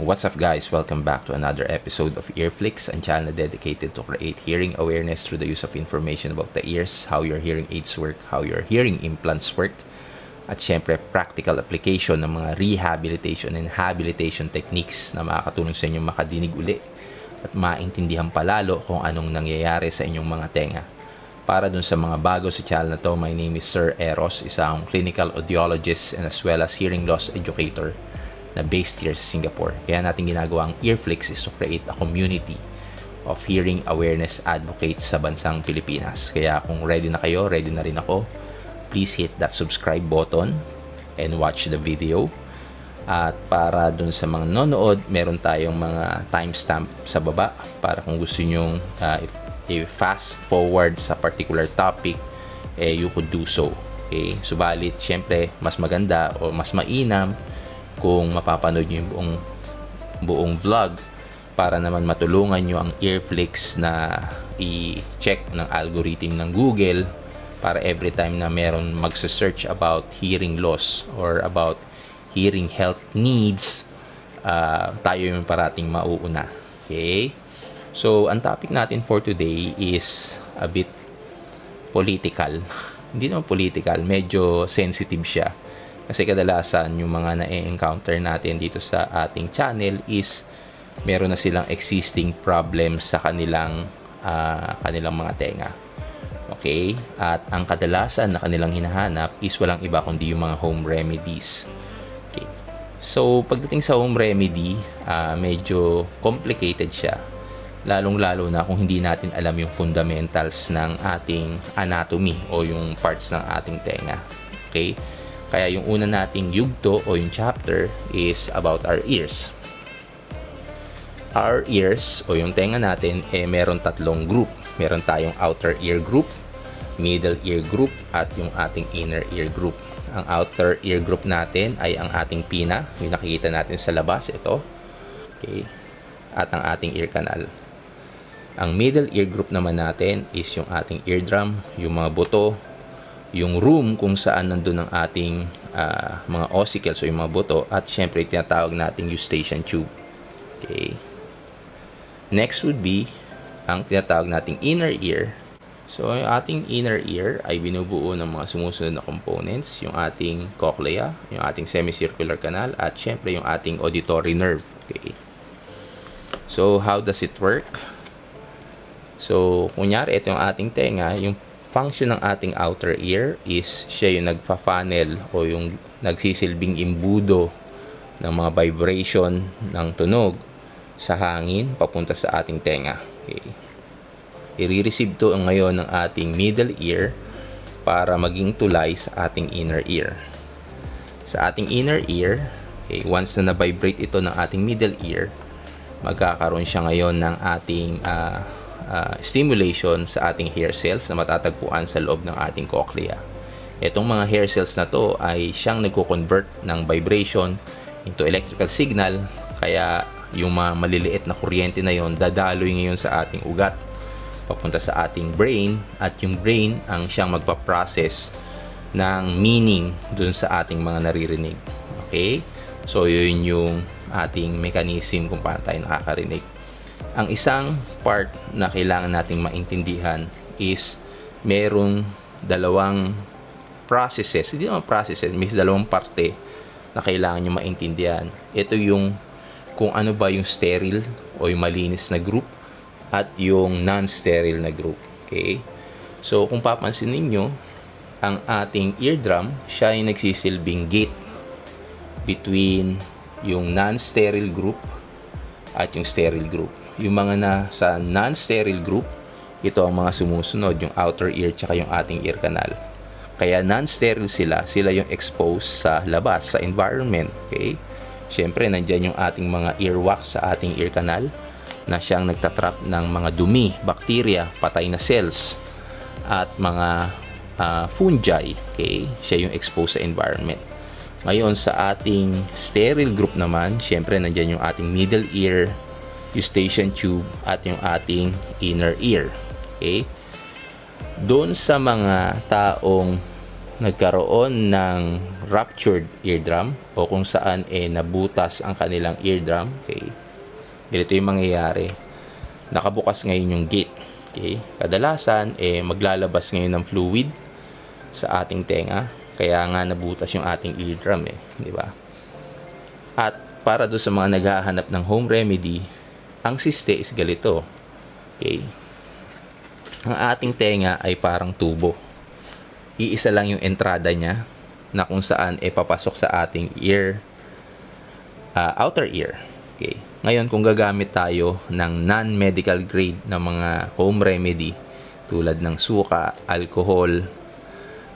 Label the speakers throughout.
Speaker 1: What's up guys? Welcome back to another episode of Earflix, a channel dedicated to create hearing awareness through the use of information about the ears, how your hearing aids work, how your hearing implants work, at syempre practical application ng mga rehabilitation and habilitation techniques na makakatulong sa inyong makadinig uli at maintindihan palalo kung anong nangyayari sa inyong mga tenga. Para dun sa mga bago sa channel na to, my name is Sir Eros, isang clinical audiologist and as well as hearing loss educator na based here sa Singapore. Kaya natin ginagawang Earflix is to create a community of hearing awareness advocates sa bansang Pilipinas. Kaya kung ready na kayo, ready na rin ako, please hit that subscribe button and watch the video. At para dun sa mga nanonood, meron tayong mga timestamp sa baba para kung gusto nyong uh, i-fast forward sa particular topic, eh, you could do so. Okay? Subalit, syempre, mas maganda o mas mainam kung mapapanood nyo yung buong, buong vlog para naman matulungan nyo ang Earflix na i-check ng algorithm ng Google para every time na meron magsa-search about hearing loss or about hearing health needs, uh, tayo yung parating mauuna. Okay? So, ang topic natin for today is a bit political. Hindi naman political, medyo sensitive siya. Kasi kadalasan yung mga na-encounter natin dito sa ating channel is meron na silang existing problems sa kanilang uh, kanilang mga tenga. Okay? At ang kadalasan na kanilang hinahanap is walang iba kundi yung mga home remedies. Okay. So, pagdating sa home remedy, uh, medyo complicated siya. Lalong-lalo na kung hindi natin alam yung fundamentals ng ating anatomy o yung parts ng ating tenga. Okay? Kaya yung una nating yugto o yung chapter is about our ears. Our ears o yung tenga natin eh meron tatlong group. Meron tayong outer ear group, middle ear group at yung ating inner ear group. Ang outer ear group natin ay ang ating pina, yung nakikita natin sa labas ito. Okay. At ang ating ear canal. Ang middle ear group naman natin is yung ating eardrum, yung mga buto, yung room kung saan nandun ang ating uh, mga ossicles o yung mga buto at syempre tinatawag nating eustachian tube. Okay. Next would be ang tinatawag nating inner ear. So, yung ating inner ear ay binubuo ng mga sumusunod na components, yung ating cochlea, yung ating semicircular canal, at syempre yung ating auditory nerve. Okay. So, how does it work? So, kunyari, ito yung ating tenga, yung function ng ating outer ear is siya yung nagfa-funnel o yung nagsisilbing imbudo ng mga vibration ng tunog sa hangin papunta sa ating tenga. Okay. I-receive to ngayon ng ating middle ear para maging tulay sa ating inner ear. Sa ating inner ear, okay, once na na-vibrate ito ng ating middle ear, magkakaroon siya ngayon ng ating uh, uh, stimulation sa ating hair cells na matatagpuan sa loob ng ating cochlea. Itong mga hair cells na to ay siyang nagko-convert ng vibration into electrical signal kaya yung mga maliliit na kuryente na yon dadaloy ngayon sa ating ugat papunta sa ating brain at yung brain ang siyang magpa-process ng meaning dun sa ating mga naririnig. Okay? So, yun yung ating mechanism kung paano tayo nakakarinig. Ang isang part na kailangan nating maintindihan is merong dalawang processes, hindi naman processes, may dalawang parte na kailangan nyo maintindihan. Ito yung kung ano ba yung sterile o yung malinis na group at yung non-sterile na group. Okay? So, kung papansin ninyo, ang ating eardrum, siya ay nagsisilbing gate between yung non-sterile group at yung sterile group. Yung mga na sa non-sterile group, ito ang mga sumusunod, yung outer ear tsaka yung ating ear canal. Kaya non-sterile sila, sila yung exposed sa labas, sa environment. Okay? Siyempre, nandyan yung ating mga earwax sa ating ear canal na siyang nagtatrap ng mga dumi, bacteria, patay na cells at mga uh, fungi. Okay? Siya yung exposed sa environment. Ngayon, sa ating sterile group naman, syempre nandyan yung ating middle ear, eustachian tube, at yung ating inner ear. Okay? Doon sa mga taong nagkaroon ng ruptured eardrum o kung saan eh nabutas ang kanilang eardrum. Okay. Ganito yung mangyayari. Nakabukas ngayon yung gate. Okay. Kadalasan eh maglalabas ngayon ng fluid sa ating tenga. Kaya nga nabutas yung ating eardrum eh, di ba? At para do sa mga naghahanap ng home remedy, ang siste is galito. Okay. Ang ating tenga ay parang tubo iisa lang yung entrada niya na kung saan e papasok sa ating ear, uh, outer ear. Okay. Ngayon, kung gagamit tayo ng non-medical grade na mga home remedy tulad ng suka, alcohol,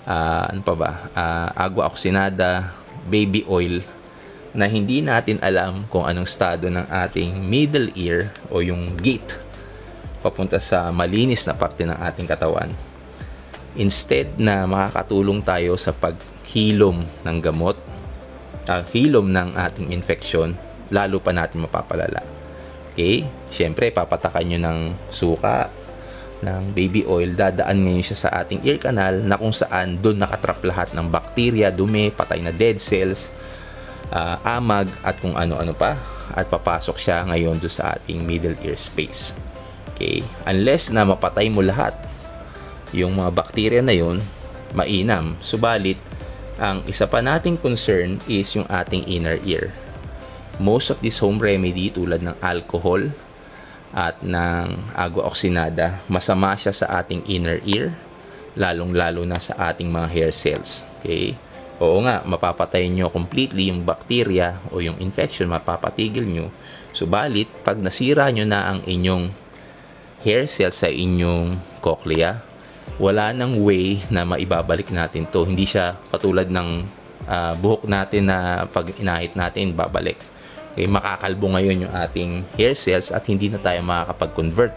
Speaker 1: uh, ano pa ba, uh, agua oxinada, baby oil, na hindi natin alam kung anong estado ng ating middle ear o yung gate papunta sa malinis na parte ng ating katawan instead na makakatulong tayo sa paghilom ng gamot, uh, hilom ng ating infection, lalo pa natin mapapalala. Okay? Siyempre, papatakan nyo ng suka, ng baby oil, dadaan ngayon siya sa ating ear canal na kung saan doon nakatrap lahat ng bakterya, dumi, patay na dead cells, uh, amag, at kung ano-ano pa. At papasok siya ngayon doon sa ating middle ear space. Okay? Unless na mapatay mo lahat yung mga bakterya na yon mainam. Subalit, ang isa pa nating concern is yung ating inner ear. Most of this home remedy tulad ng alcohol at ng agua oxinada, masama siya sa ating inner ear, lalong-lalo na sa ating mga hair cells. Okay? Oo nga, mapapatay nyo completely yung bacteria o yung infection, mapapatigil nyo. Subalit, pag nasira nyo na ang inyong hair cells sa inyong cochlea, wala nang way na maibabalik natin to. Hindi siya katulad ng uh, buhok natin na pag inahit natin, babalik. Okay, makakalbo ngayon yung ating hair cells at hindi na tayo makakapag-convert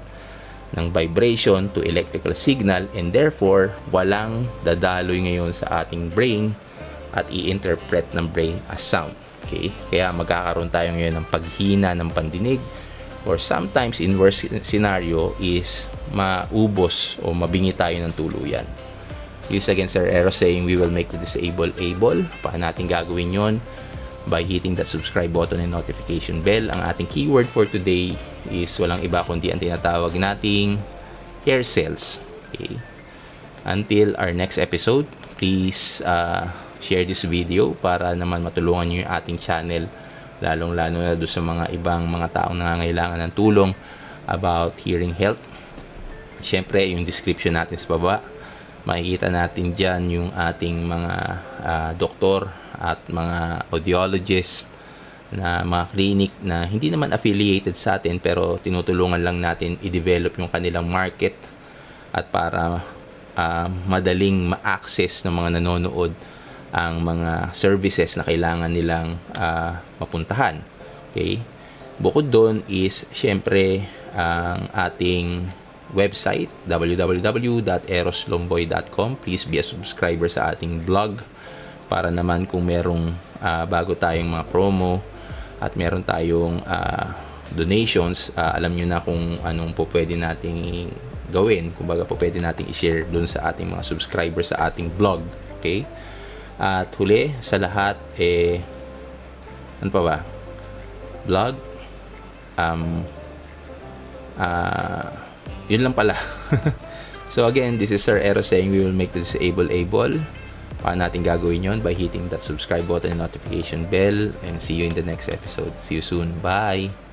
Speaker 1: ng vibration to electrical signal and therefore walang dadaloy ngayon sa ating brain at i-interpret ng brain as sound. Okay? Kaya magkakaroon tayo ngayon ng paghina ng pandinig or sometimes in worst scenario is maubos o mabingi tayo ng tuluyan. This again Sir Ero saying we will make the disabled able. Paano natin gagawin yon? By hitting that subscribe button and notification bell. Ang ating keyword for today is walang iba kundi ang tinatawag nating hair cells. Okay. Until our next episode, please uh, share this video para naman matulungan nyo yung ating channel lalong lalo na doon sa mga ibang mga taong nangangailangan ng tulong about hearing health. Siyempre, yung description natin sa baba, makikita natin dyan yung ating mga uh, doktor at mga audiologist na mga clinic na hindi naman affiliated sa atin pero tinutulungan lang natin i-develop yung kanilang market at para uh, madaling ma-access ng mga nanonood ang mga services na kailangan nilang uh, mapuntahan. Okay? Bukod doon is syempre ang ating website www.eroslomboy.com please be a subscriber sa ating blog para naman kung merong uh, bago tayong mga promo at meron tayong uh, donations uh, alam nyo na kung anong po pwede nating gawin kumbaga po pwede nating i-share dun sa ating mga subscribers sa ating blog okay at huli sa lahat eh ano pa ba blog um uh, yun lang pala. so again, this is Sir Ero saying we will make the disabled able. Paano natin gagawin yon By hitting that subscribe button and notification bell. And see you in the next episode. See you soon. Bye!